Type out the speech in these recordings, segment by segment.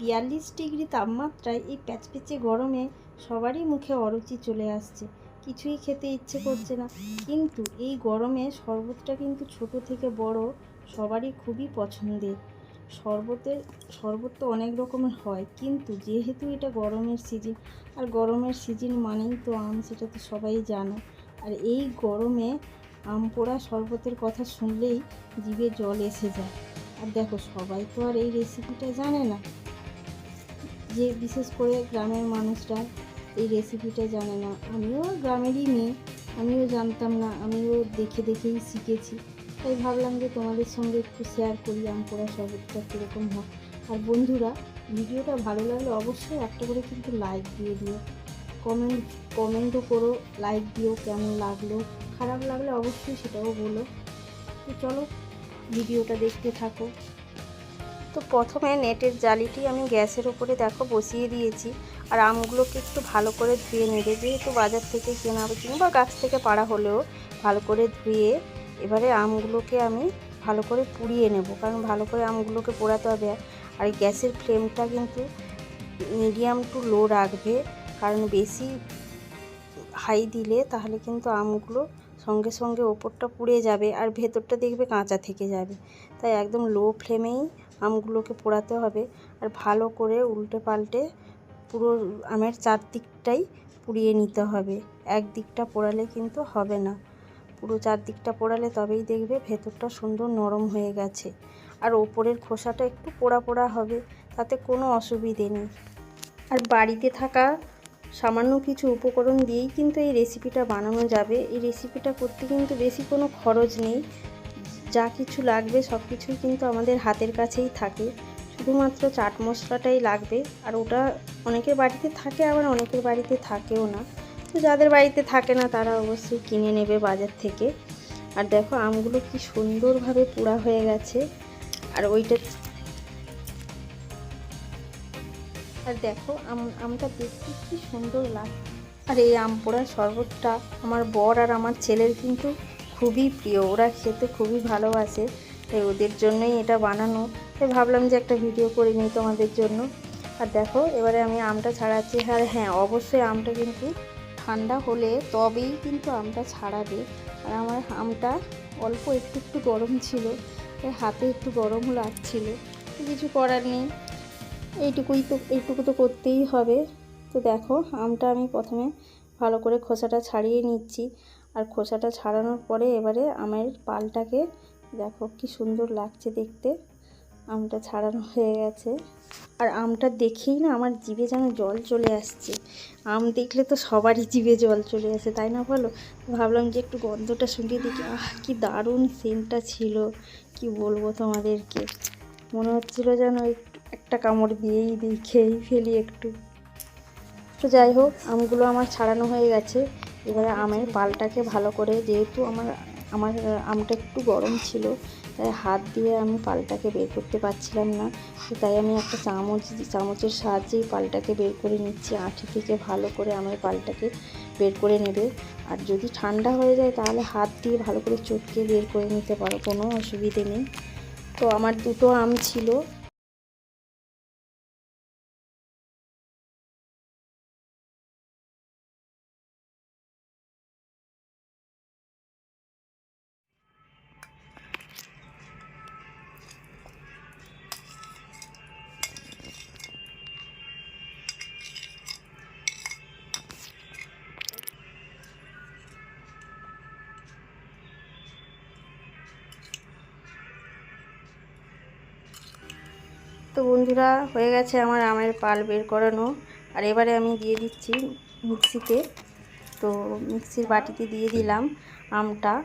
বিয়াল্লিশ ডিগ্রি তাপমাত্রায় এই প্যাচপ্যাচে গরমে সবারই মুখে অরুচি চলে আসছে। কিছুই খেতে ইচ্ছে করছে না। কিন্তু এই গরমে শরবতটা কিন্তু ছোট থেকে বড় সবারই খুবই পছন্দের। শরবতের, শরবত তো অনেক রকমের হয়, কিন্তু যেহেতু এটা গরমের সিজন, আর গরমের সিজন মানেই তো আম, সেটা তো সবাই জানো। আর এই গরমে আম পোড়া শরবতের কথা শুনলেই জিভে জল এসে যায়। আর দেখো, সবাই তো আর এই রেসিপিটা জানে না। যে বিশেষ করে গ্রামের মানুষরা এই রেসিপিটা জানে না। আমিও গ্রামেরই মেয়ে, আমিও জানতাম না, আমিও দেখে দেখেই শিখেছি। তাই ভাবলাম যে তোমাদের সঙ্গে একটু শেয়ার করি আম পোড়া শরবতটা কীরকম হয়। আর বন্ধুরা, ভিডিওটা ভালো লাগলে অবশ্যই একটা করে কিন্তু লাইক দিয়ে দিও। কমেন্ট কমেন্টও করো লাইক দিও, কেমন লাগল, খারাপ লাগলে অবশ্যই সেটাও বলো। তো চলো, ভিডিওটা দেখতে থাকো। তো প্রথমে নেটের জালিটি আমি গ্যাসের উপরে দেখো বসিয়ে দিয়েছি, আর আমগুলোকে একটু ভালো করে ধুয়ে নেবে যেহেতু বাজার থেকে কেনা কিংবা গাছ থেকে পাড়া হলেও ভালো করে ধুয়ে এবারে আমগুলোকে আমি ভালো করে পুড়িয়ে নেব, কারণ ভালো করে আমগুলোকে পোড়াতে হবে। আর গ্যাসের ফ্লেমটা কিন্তু মিডিয়াম টু লো রাখবে, কারণ বেশি হাই দিলে তাহলে কিন্তু আমগুলো সঙ্গে সঙ্গে ওপরটা পুড়ে যাবে আর ভেতরটা দেখবে কাঁচা থেকে যাবে। তাই একদম লো ফ্লেমেই আমগুলোকে পোড়াতে হবে আর ভালো করে উল্টে পাল্টে পুরো আমের চারদিকটাই পুড়িয়ে নিতে হবে। এক দিকটা পোড়ালে কিন্তু হবে না। পুরো চারদিকটা পোড়ালে তবেই দেখবে ভেতরটা সুন্দর নরম হয়ে গেছে। আর ওপরের খোসাটা একটু পোড়া পোড়া হবে, তাতে কোনো অসুবিধে নেই। আর বাড়িতে থাকা সামান্য কিছু উপকরণ দিয়েই কিন্তু এই রেসিপিটা বানানো যাবে। এই রেসিপিটা করতে কিন্তু বেশি কোনো খরচ নেই। যা কিছু লাগবে সব কিছুই কিন্তু আমাদের হাতের কাছেই থাকে। শুধুমাত্র চাট মশলাটাই লাগবে। আর ওটা অনেকের বাড়িতে থাকে, আবার অনেকের বাড়িতে থাকেও না। তো যাদের বাড়িতে থাকে না, তারা অবশ্যই কিনে নেবে বাজার থেকে। আর দেখো, আমগুলো কি সুন্দরভাবে পোড়া হয়ে গেছে। আর ওইটা আর দেখো, আম, আমটা দেখতে কি সুন্দর লাগে, আর এই আম পোড়ার শরবতটা আমার বর আর আমার ছেলের কিন্তু খুবই প্রিয়। ওরা খেতে খুবই ভালোবাসে, তাই ওদের জন্যই এটা বানানো। তাই ভাবলাম যে একটা ভিডিও করে নিই তোমাদের জন্য। আর দেখো, এবারে আমি আমটা ছাড়াচ্ছি। আর হ্যাঁ অবশ্যই আমটা কিন্তু ঠান্ডা হলে তবেই কিন্তু আমটা ছাড়াবে। আর আমার আমটা অল্প একটু একটু গরম ছিল, তাই হাতে একটু গরম লাগছিল। কিছু করার নেই। এইটুকুই তো, এইটুকু তো করতেই হবে। তো দেখো, আমটা আমি প্রথমে ভালো করে খোসাটা ছাড়িয়ে নিচ্ছি। আর খোসাটা ছাড়ানোর পরে এবারে আমের পালটাকে দেখো কি সুন্দর লাগছে দেখতে। আমটা ছাড়ানো হয়ে গেছে। আর আমটা দেখেই না আমার জিভে যেন জল চলে আসছে। আম দেখলে তো সবারই জিভে জল চলে আসে, তাই না বলো? ভাবলাম যে একটু গন্ধটা শুকিয়ে দেখি। আহ, কি দারুণ সেন্টটা ছিল। কি বলব তোমাদেরকে? মনে হচ্ছিল যেন একটু কামড় দিয়েই দিই, খেয়েই ফেলি একটু। তো যাই হোক, আমগুলো আমার ছাড়ানো হয়ে গেছে। এবারে আমের পালটাকে ভালো করে, যেহেতু আমার আমার আমটা একটু গরম ছিল, তাই হাত দিয়ে আমি পালটাকে বের করতে পারছিলাম না। তাই আমি একটা চামচ, চামচের সাহায্যেই পালটাকে বের করে নিচ্ছি আঁটি থেকে ভালো করে আমের পালটাকে বের করে নেবে। আর যদি ঠান্ডা হয়ে যায়, তাহলে হাত দিয়ে ভালো করে চটকে বের করে নিতে পারো, কোনো অসুবিধে নেই। তো আমার দুটো আম ছিল তো বন্ধুরা, হয়ে গেছে আমার আমের পাল বের করানো। আর এবারে আমি দিয়ে দিচ্ছি মিক্সিতে। তো মিক্সির বাটিতে দিয়ে দিলাম আমটা।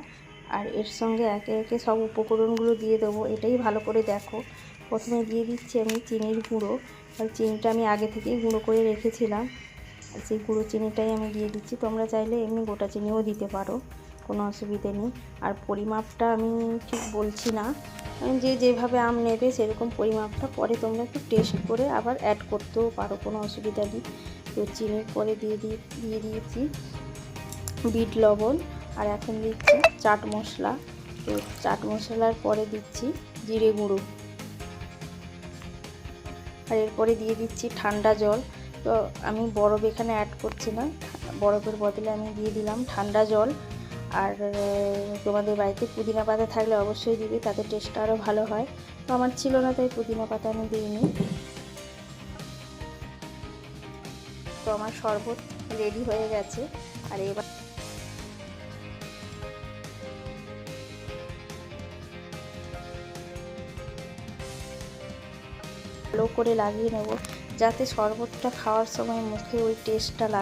আর এর সঙ্গে একে একে সব উপকরণগুলো দিয়ে দেবো। এটাই ভালো করে দেখো। প্রথমে দিয়ে দিচ্ছি আমি চিনির গুঁড়ো। আর চিনিটা আমি আগে থেকেই গুঁড়ো করে রেখেছিলাম। আর সেই গুঁড়ো চিনিটাই আমি দিয়ে দিচ্ছি। তোমরা চাইলে এমনি গোটা চিনিও দিতে পারো। কোনো অসুবিধে নেই। আর পরিমাপটা আমি ঠিক বলছি না। যে যেভাবে আম নেবে সেরকম পরিমাপটা পরে তোমরা একটু টেস্ট করে আবার অ্যাড করতেও পারো, কোনো অসুবিধা নেই। তো চিনির পরে দিয়ে দিয়ে দিয়ে দিয়েছি। বিট লবণ আর এখন দিচ্ছি চাট মশলা। তো চাট মশলার পরে দিচ্ছি জিরে গুঁড়ো। আর এরপরে দিয়ে দিচ্ছি ঠান্ডা জল। তো আমি বরফ এখানে অ্যাড করছি না। বরফের বদলে আমি দিয়ে দিলাম ঠান্ডা জল। আর তোমাদের বাড়িতে পুদিনা পাতা থাকলে অবশ্যই দিবে, তাতে টেস্টটা আরও ভালো হয়। তো আমার ছিল না, তাই পুদিনা পাতা আমি দিইনি। তো আমার শরবত রেডি হয়ে গেছে, আর এবার ভালো করে লাগিয়ে নেব, যাতে শরবতটা খাওয়ার সময় মুখে ওই টেস্টটা